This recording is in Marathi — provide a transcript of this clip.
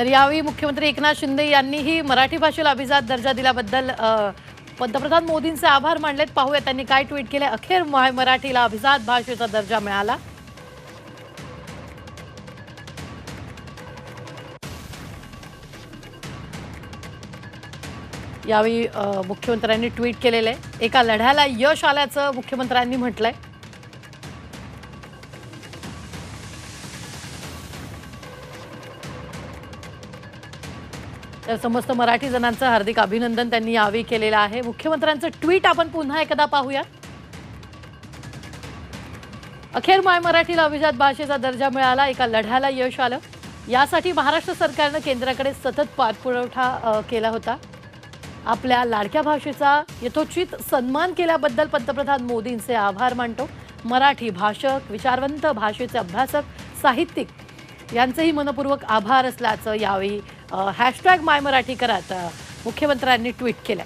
तर यावेळी मुख्यमंत्री एकनाथ शिंदे यांनीही मराठी भाषेला अभिजात दर्जा दिल्याबद्दल पंतप्रधान मोदींचे आभार मानलेत. पाहूया त्यांनी काय ट्विट केले. अखेर मराठीला अभिजात भाषेचा दर्जा मिळाला. यावेळी मुख्यमंत्र्यांनी ट्विट केलेलं. आहे एका लढ्याला यश आल्याचं मुख्यमंत्र्यांनी म्हटलंय. तर समस्त मराठी जणांचं हार्दिक अभिनंदन त्यांनी यावेळी केलेलं आहे. मुख्यमंत्र्यांचं ट्विट आपण पुन्हा एकदा पाहूया. अखेर माय मराठीला अभिजात भाषेचा दर्जा मिळाला एका लढ्याला यश आलं. यासाठी महाराष्ट्र सरकारनं केंद्राकडे सतत पाठपुरवठा केला होता. आपल्या लाडक्या भाषेचा यथोचित सन्मान केल्याबद्दल पंतप्रधान मोदींचे आभार मानतो. मराठी भाषक विचारवंत भाषेचे अभ्यासक साहित्यिक यांचेही मनपूर्वक आभार असल्याचं यावेळी हॅशटॅग माय मराठी करात मुख्यमंत्र्यांनी ट्विट केलं